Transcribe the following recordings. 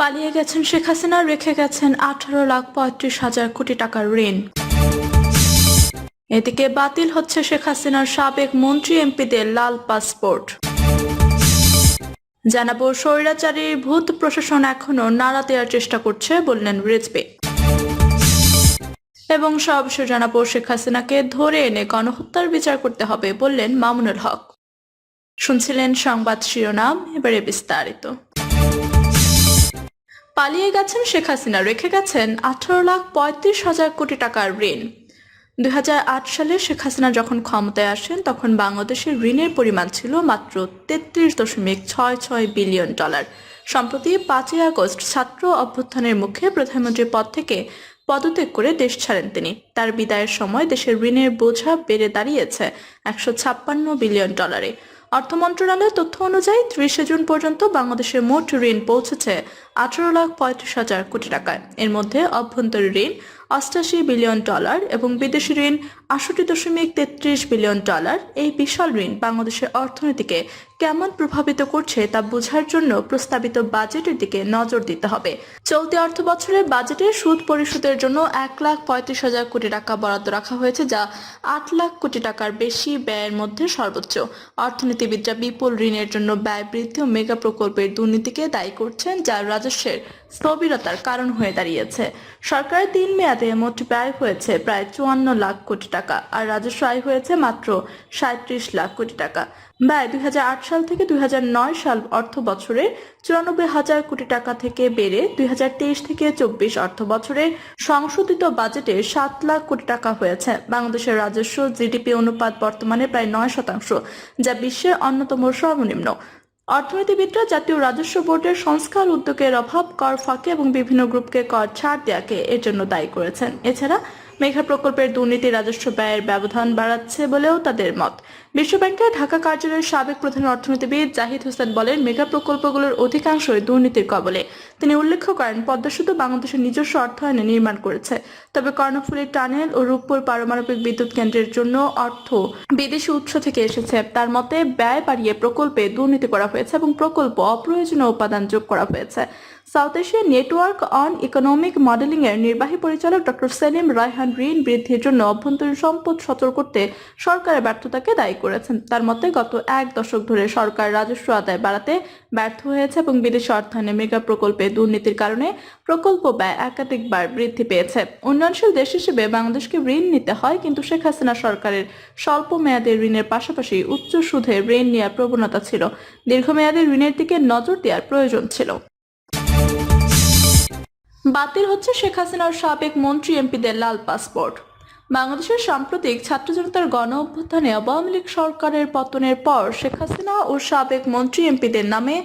পালিয়ে গেছেন শেখ হাসিনা, রেখে গেছেন আঠারো লাখ পঁয়ত্রিশ হাজার কোটি টাকার ঋণ। এদিকে বাতিল হচ্ছে শেখ হাসিনার সাবেক মন্ত্রী এমপিদের লাল পাসপোর্ট। জানাব স্বৈরাচারীর ভূত প্রশাসন এখনও নাড়া দেওয়ার চেষ্টা করছে বললেন রিজবে। এবং সবশেষ জানাব, শেখ হাসিনাকে ধরে এনে গণহত্যার বিচার করতে হবে বললেন মামুনুল হক। শুনছিলেন সংবাদ শিরোনাম, এবারে বিস্তারিত। পালিয়ে গেছেন শেখ হাসিনা, রেখে গেছেন আঠারো লাখ পঁয়ত্রিশ হাজার কোটি টাকার ঋণ। দু হাজার আট সালে শেখ হাসিনা যখন ক্ষমতায় আসেন, তখন বাংলাদেশের ঋণের পরিমাণ ছিল মাত্র তেত্রিশ দশমিক ছয় ছয় বিলিয়ন ডলার। সম্প্রতি পাঁচই আগস্ট ছাত্র অভ্যুত্থানের মুখে প্রধানমন্ত্রীর পদ থেকে পদত্যাগ করে দেশ ছাড়েন তিনি। তার বিদায়ের সময় দেশের ঋণের বোঝা বেড়ে দাঁড়িয়েছে একশো ছাপ্পান্ন বিলিয়ন ডলারে। অর্থ মন্ত্রণালয়ের তথ্য অনুযায়ী ত্রিশে জুন পর্যন্ত বাংলাদেশের মোট ঋণ পৌঁছেছে আঠারো লাখ পঁয়ত্রিশ হাজার কোটি টাকায়। এর মধ্যে অভ্যন্তরীণ ঋণ অষ্টাশি বিলিয়ন ডলার এবং বিদেশি ঋণ আষট্টি দশমিক তেত্রিশ বিলিয়ন ডলার। এই বিশাল ঋণ বাংলাদেশের অর্থনীতিকে কেমন প্রভাবিত করছে তা বোঝার জন্য প্রস্তাবিত বাজেটের দিকে নজর দিতে হবে। চলতি অর্থ বছরের বাজেটে সুদ পরিশোধের জন্য এক লাখ পঁয়ত্রিশ হাজার কোটি টাকা বরাদ্দ রাখা হয়েছে, যা আট লাখ কোটি টাকার বেশি ব্যয়ের মধ্যে সর্বোচ্চ। অর্থনীতিবিদরা বিপুল ঋণের জন্য ব্যয় বৃদ্ধি ও মেগা প্রকল্পের দুর্নীতিকে দায়ী করছেন, যা রাজস্বের স্থবিরতার কারণ হয়ে দাঁড়িয়েছে। সরকারের তিন মেয়াদে মোট ব্যয় হয়েছে প্রায় চুয়ান্ন লাখ কোটি টাকা, আর রাজস্ব আয় হয়েছে মাত্র সাঁত্রিশ লাখ কোটি টাকা। ব্যয় দুই হাজার আট সাল থেকে দুই হাজার নয় সাল অর্থ বছরে চুরানব্বই হাজার কোটি টাকা থেকে বেড়ে দুই হাজার তেইশ থেকে চব্বিশ অর্থ বছরে সংশোধিত বাজেটে সাত লাখ কোটি টাকা হয়েছে। বাংলাদেশের রাজস্ব, জিডিপি অনুপাত বর্তমানে প্রায় নয় শতাংশ, যা বিশ্বের অন্যতম সর্বনিম্ন। অর্থনীতিবিদরা জাতীয় রাজস্ব বোর্ডের সংস্কার উদ্যোগের অভাব, কর ফাঁকে এবং বিভিন্ন গ্রুপকে কর ছাড় দেওয়াকে এর জন্য দায়ী করেছেন। এছাড়া মেঘা প্রকল্পের দুর্নীতি, রাজস্ব ব্যয়ের ব্যবধান বাড়াচ্ছে বলেও তাদের মত। বিশ্বব্যাংকের ঢাকা কার্যালয়ের সাবেক প্রধান অর্থনীতিবিদ জাহিদ হোসেন বলেন মেগা প্রকল্পগুলোর অধিকাংশই দুর্নীতির কবলে। তিনি উল্লেখ করেন পদ্মা সেতু বাংলাদেশের নিজস্ব অর্থায়নে নির্মাণ করেছে। তবে কর্ণফুলী টানেল ও রূপপুর পারমাণবিক বিদ্যুৎ কেন্দ্রের জন্য অর্থ বিদেশি উৎস থেকে এসেছে। তার মতে, ব্যয় বাড়িয়ে প্রকল্পে দুর্নীতি করা হয়েছে এবং প্রকল্প অপ্রয়োজনীয় উপাদান যোগ করা হয়েছে। South Asia network on economic modelling এর নির্বাহী পরিচালক ডক্টর সেলিম রায়হান ঋণ বৃদ্ধির জন্য অভ্যন্তরীণ সম্পদ সচল করতে সরকারের ব্যর্থতাকে দায়ী করেছেন। তার মতে, গত এক দশক ধরে সরকার রাজস্ব আদায় বাড়াতে ব্যর্থ হয়েছে এবং বিদেশি অর্থায়নে মেগা প্রকল্পে দুর্নীতির কারণে প্রকল্প ব্যয় একাধিকবার বৃদ্ধি পেয়েছে। উন্নয়নশীল দেশ হিসেবে বাংলাদেশকে ঋণ নিতে হয়, কিন্তু শেখ হাসিনা সরকারের স্বল্প মেয়াদের ঋণের পাশাপাশি উচ্চ সুদে ঋণ নেওয়ার প্রবণতা ছিল। দীর্ঘমেয়াদী ঋণের দিকে নজর দেওয়ার প্রয়োজন ছিল। বাতিল হচ্ছে শেখ হাসিনার সাবেক মন্ত্রী এমপিদের লাল পাসপোর্ট। বাংলাদেশের সাম্প্রতিক ছাত্র জনতার গণ অভ্যুত্থানে আওয়ামী লীগ সরকারের পতনের পর শেখ হাসিনা ও সাবেক মন্ত্রী এমপিদের নামে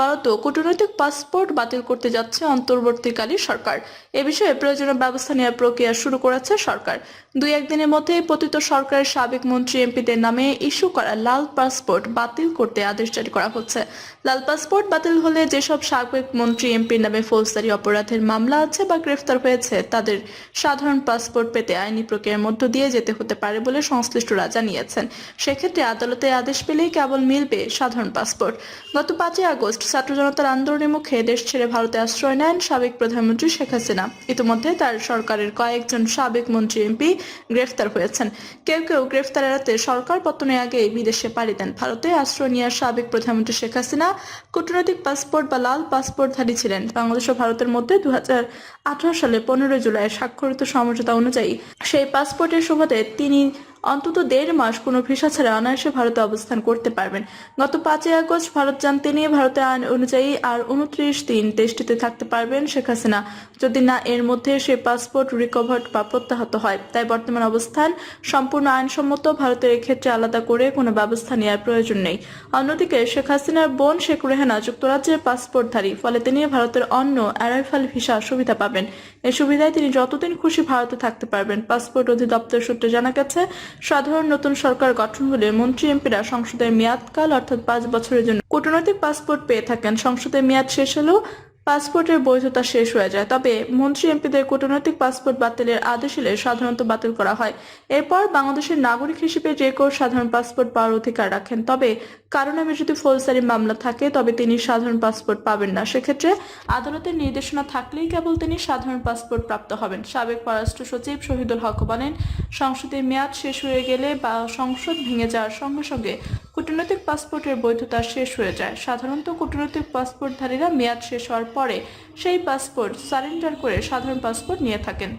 ভারত কূটনৈতিক পাসপোর্ট বাতিল করতে যাচ্ছে অন্তর্বর্তীকালীন সরকার। এ বিষয়ে প্রয়োজনীয় ব্যবস্থা নেওয়ার প্রক্রিয়া শুরু করেছে সরকার। দুই একদিনের মধ্যে পতিত সরকারের সাবেক মন্ত্রী এমপিদের নামে ইস্যু করা লাল পাসপোর্ট বাতিল করতে আদেশ জারি করা হচ্ছে। লাল পাসপোর্ট বাতিল হলে যেসব সাবেক মন্ত্রী এমপির নামে ফৌজদারি অপরাধের মামলা আছে বা গ্রেফতার হয়েছে, তাদের সাধারণ পাসপোর্ট পেতে আইনি প্রক্রিয়ার মধ্য দিয়ে যেতে হতে পারে বলে সংশ্লিষ্টরা জানিয়েছেন। সেক্ষেত্রে আদালতে আদেশ পেলেই কেবল মিলবে সাধারণ পাসপোর্ট গত পাঁচই আগস্ট ছাত্র জনতার আন্দোলনের মুখে দেশ ছেড়ে ভারতে আশ্রয় নেন সাবেক প্রধানমন্ত্রী শেখ হাসিনা। ইতিমধ্যে তার সরকারের কয়েকজন সাবেক মন্ত্রী, এমপি গ্রেফতার হয়েছেন। কেউ কেউ গ্রেফতার এড়াতে সরকার পতনের আগে বিদেশে পাড়ি দেন। ভারতে আশ্রয় নেওয়ার সাবেক প্রধানমন্ত্রী শেখ হাসিনা কূটনৈতিক পাসপোর্ট বা লাল পাসপোর্টধারী ছিলেন। বাংলাদেশ ও ভারতের মধ্যে দু হাজার আঠারো সালে পনেরোই জুলাই স্বাক্ষরিত সমঝোতা অনুযায়ী সেই পাসপোর্টের সুবাদে তিনি অন্তত দেড় মাস কোনো ভিসা ছাড়া অনায়াসে ভারতে অবস্থান করতে পারবেন। গত পাঁচই আগস্ট ভারত যান তিনি ভারতের আইন অনুযায়ী আর উনত্রিশ দিন দেশটিতে থাকতে পারবেন শেখ হাসিনা, যদি না এর মধ্যে সে পাসপোর্ট রিকভার্ড বা প্রত্যাহত হয়। তাই বর্তমান অবস্থান সম্পূর্ণ আইনসম্মত, ভারতের এক্ষেত্রে আলাদা করে কোনো ব্যবস্থা নেওয়ার প্রয়োজন নেই। অন্যদিকে শেখ হাসিনার বোন শেখ রেহানা যুক্তরাজ্যের পাসপোর্টধারী, ফলে তিনি ভারতের অন্য অ্যারাইভাল ভিসা সুবিধা পাবেন। এই সুবিধায় তিনি যতদিন খুশি ভারতে থাকতে পারবেন। পাসপোর্ট অধিদপ্তর সূত্রে জানা গেছে সাধারণ নতুন সরকার গঠন হলে মন্ত্রী এমপিরা সংসদের মেয়াদকাল অর্থাৎ পাঁচ বছরের জন্য কূটনৈতিক পাসপোর্ট পেয়ে থাকেন। সংসদের মেয়াদ শেষ হলেও পাসপোর্টের বৈধতা শেষ হয়ে যায়। তবে মন্ত্রী এমপিদের কূটনৈতিক পাসপোর্ট বাতিলের আদেশ এলে সাধারণত বাতিল করা হয়। এরপর বাংলাদেশের নাগরিক হিসেবে যে কেউ সাধারণ পাসপোর্ট পাওয়ার অধিকার রাখেন। তবে কারও নামে যদি ফৌজদারি মামলা থাকে, তবে তিনি সাধারণ পাসপোর্ট পাবেন না। সেক্ষেত্রে আদালতের নির্দেশনা থাকলেই কেবল তিনি সাধারণ পাসপোর্ট প্রাপ্ত হবেন। সাবেক পররাষ্ট্র সচিব শহীদুল হক বলেন সংসদের মেয়াদ শেষ হয়ে গেলে বা সংসদ ভেঙে যাওয়ার সঙ্গে সঙ্গে কূটনৈতিক পাসপোর্টের বৈধতা শেষ হয়ে যায়। সাধারণত কূটনৈতিক পাসপোর্টধারীরা মেয়াদ শেষ হওয়ার পরে সেই পাসপোর্ট সারেন্ডার করে সাধারণ পাসপোর্ট নিয়ে থাকেন।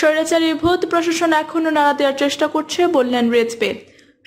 স্বৈরাচারী ভূত প্রশাসন এখনও নাড়া দেওয়ার চেষ্টা করছে, বললেন রেজবে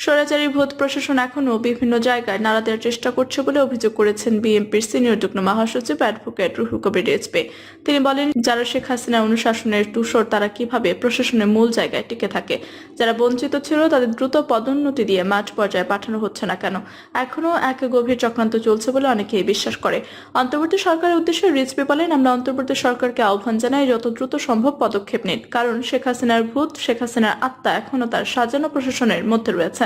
স্বৈরাচারী ভূত প্রশাসন এখনও বিভিন্ন জায়গায় নাড়া দেওয়ার চেষ্টা করছে বলে অভিযোগ করেছেন বিএনপির সিনিয়র যুগ্ম মহাসচিব অ্যাডভোকেট রুহুল কবির রেজবে তিনি বলেন, যারা শেখ হাসিনা অনুশাসনের তুষর, তারা কীভাবে প্রশাসনের মূল জায়গায় টিকে থাকে? যারা বঞ্চিত ছিল, তাদের দ্রুত পদোন্নতি দিয়ে মাঠ পর্যায়ে পাঠানো হচ্ছে না কেন? এখনও এক গভীর চক্রান্ত চলছে বলে অনেকেই বিশ্বাস করে। অন্তর্বর্তী সরকারের উদ্দেশ্যে রিজভি বলেন, আমরা অন্তর্বর্তী সরকারকে আহ্বান জানাই যত দ্রুত সম্ভব পদক্ষেপ নিন। কারণ শেখ হাসিনার ভূত, শেখ হাসিনার আত্মা এখনও তার সাজানো প্রশাসনের মধ্যে রয়েছে।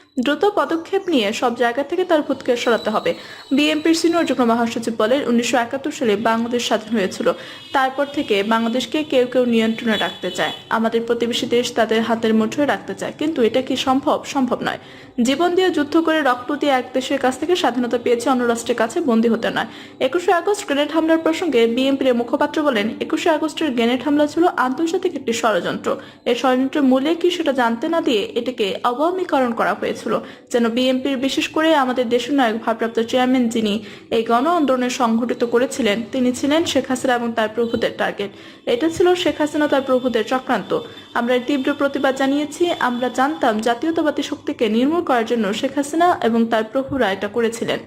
দ্রুত পদক্ষেপ নিয়ে সব জায়গা থেকে তার ভূতকে সরাতে হবে। বিএনপির সিনিয়র যুগ্ম মহাসচিব বলেন, উনিশশো একাত্তর সালে বাংলাদেশ স্বাধীন হয়েছিল। তারপর থেকে বাংলাদেশকে কেউ কেউ নিয়ন্ত্রণে রাখতে চায়। আমাদের প্রতিবেশী দেশ তাদের হাতের মুঠোয় রাখতে চায়। কিন্তু এটা কি সম্ভব? সম্ভব নয়। জীবন দিয়ে যুদ্ধ করে রক্ত দিয়ে এক দেশের কাছ থেকে স্বাধীনতা পেয়েছে অন্য রাষ্ট্রের কাছে, বন্দী হতে নয়। একুশে আগস্ট গ্রেনেড হামলার প্রসঙ্গে বিএনপির মুখপাত্র বলেন, একুশে আগস্টের গ্রেনেড হামলা ছিল আন্তর্জাতিক একটি ষড়যন্ত্র। এই ষড়যন্ত্রের মূলে কি সেটা জানতে না দিয়ে এটাকে অবমীকরণ করা হয়েছিল, যেন বিএনপির বিশেষ করে আমাদের দেশের নায়ক ভারপ্রাপ্ত চেয়ারম্যান যিনি এই গণ আন্দোলনের সংঘটিত করেছিলেন, তিনি ছিলেন শেখ হাসিনা এবং তার প্রভুদের টার্গেট। এটা ছিল শেখ হাসিনা তার প্রভুদের চক্রান্ত। আমরা তীব্র প্রতিবাদ জানিয়েছি, আমরা জানতাম জাতীয়তাবাদী শক্তিকে নির্মূল করার জন্য শেখ হাসিনা এবং তার প্রভুরা এটা করেছিলেন।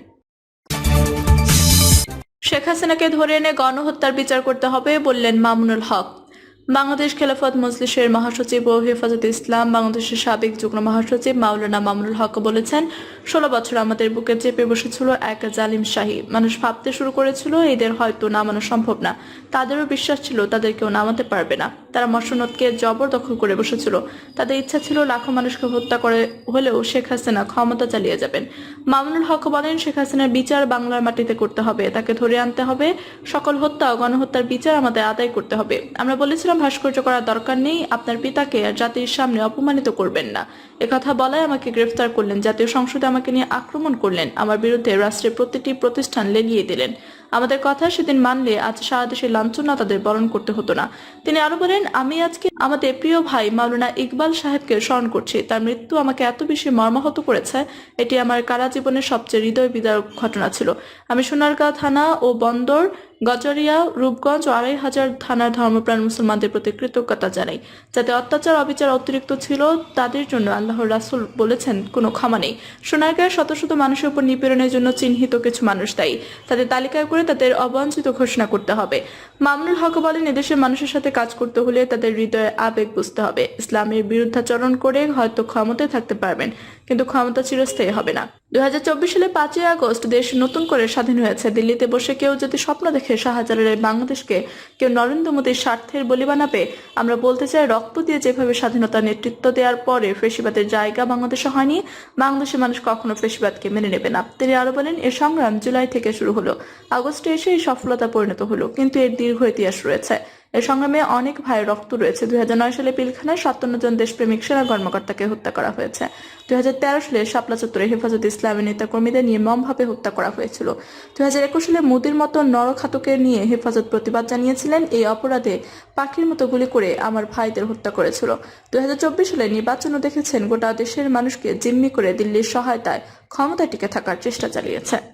শেখ হাসিনাকে ধরে এনে গণহত্যার বিচার করতে হবে বললেন মামুনুল হক। বাংলাদেশ খেলাফত মজলিসের মহাসচিব ও হেফাজত ইসলাম, বাংলাদেশের সাবেক যুগ্ম মহাসচিব মাওলানা মামুনুল হক বলেছেন, ষোলো বছর আমাদের বুকে চেপে বসেছিল এক জালিম শাহী। মানুষ ভাবতে শুরু করেছিল, এদের হয়তো নামানো সম্ভব না। তাদেরও বিশ্বাস ছিল তাদের কেউ নামাতে পারবে না। তারা মসনদকে জবরদখল করে বসেছিল। তাদের ইচ্ছা ছিল লাখো মানুষকে হত্যা করে হলেও শেখ হাসিনা ক্ষমতা চালিয়ে যাবেন। মামুনুল হক বলেন, শেখ হাসিনার বিচার বাংলার মাটিতে করতে হবে। তাকে ধরে আনতে হবে। সকল হত্যা ও গণহত্যার বিচার আমাদের আদায় করতে হবে। আমরা বলেছিলাম ভাস্কর্য করার দরকার নেই, আপনার পিতাকে আর জাতির সামনে অপমানিত করবেন না। একথা বলায় আমাকে গ্রেফতার করলেন, জাতীয় সংসদে আমাকে নিয়ে আক্রমণ করলেন, আমার বিরুদ্ধে রাষ্ট্রের প্রতিটি প্রতিষ্ঠান লেগিয়ে দিলেন। আমাদের কথা সেদিন মানলে আজ সারা দেশে লাঞ্ছনা তাদের বরণ করতে হতো না। তিনি আরও বলেন, আমি আজকে আমাদের প্রিয় ভাই মাওলানা ইকবাল সাহেবকে স্মরণ করছি। তার মৃত্যু আমাকে এত বেশি মর্মাহত করেছে, এটি আমার কারা জীবনের সবচেয়ে হৃদয় বিদারক ঘটনা ছিল। আমি সোনারগাঁও থানা ও বন্দর, গজরিয়া, রূপগঞ্জ ও আড়াই হাজার থানার ধর্মপ্রাণ মুসলমানদের প্রতি কৃতজ্ঞতা জানাই। যাতে অত্যাচার, অবিচার অতিরিক্ত ছিল, তাদের জন্য আল্লাহর রাসুল বলেছেন, কোনো ক্ষমা নেই। সোনারগাঁয়ের শত শত মানুষের উপর নিপীড়নের জন্য চিহ্নিত কিছু মানুষ দায়ী। তাদের তালিকায় করে তাদের অবাঞ্ছিত ঘোষণা করতে হবে। মামুনুল হক বলেন, এদেশের মানুষের সাথে কাজ করতে হলে তাদের হৃদয়ে আবেগ বুঝতে হবে। ইসলামের বিরুদ্ধাচরণ করে হয়তো ক্ষমতায় থাকতে পারবেন। কিন্তু ক্ষমতা চিরস্থায়ী হবে না। দুই সালে পাঁচই আগস্ট দেশ নতুন করে স্বাধীন হয়েছে। দিল্লিতে বসে কেউ যদি স্বপ্ন দেখে শাহজালালের বাংলাদেশকে কেউ নরেন্দ্র মোদীর স্বার্থের বলি বানাবে, আমরা বলতে চাই রক্ত দিয়ে যেভাবে স্বাধীনতা নেতৃত্ব দেওয়ার পরে ফেসিবাদের জায়গা বাংলাদেশে হয়নি, বাংলাদেশের মানুষ কখনো ফেসিবাদকে মেনে নেবে না। তিনি আরও বলেন এর সংগ্রাম জুলাই থেকে শুরু হলো। আগস্টে এসে এই সফলতা পরিণত হলো, কিন্তু এর দীর্ঘ ইতিহাস রয়েছে। এই সংগ্রামে অনেক ভাইয়ের রক্ত রয়েছে। দুই সালে পিলখানায় সাতান্ন জন দেশপ্রেমিক সেনা কর্মকর্তাকে হত্যা করা হয়েছে। দুই সালে শাপলা চত্বরে হেফাজত ইসলামী নেতাকর্মীদের নির্মমভাবে হত্যা করা হয়েছিল। দুই সালে মোদির মতো নরখাতকের নিয়ে হেফাজত প্রতিবাদ জানিয়েছিলেন এই অপরাধে পাখির মতো গুলি করে আমার ভাইদের হত্যা করেছিল। দুই হাজার চব্বিশ সালে নির্বাচনও দেখেছেন গোটা দেশের মানুষকে জিম্মি করে দিল্লির সহায়তায় ক্ষমতা টিকে থাকার চেষ্টা চালিয়েছে।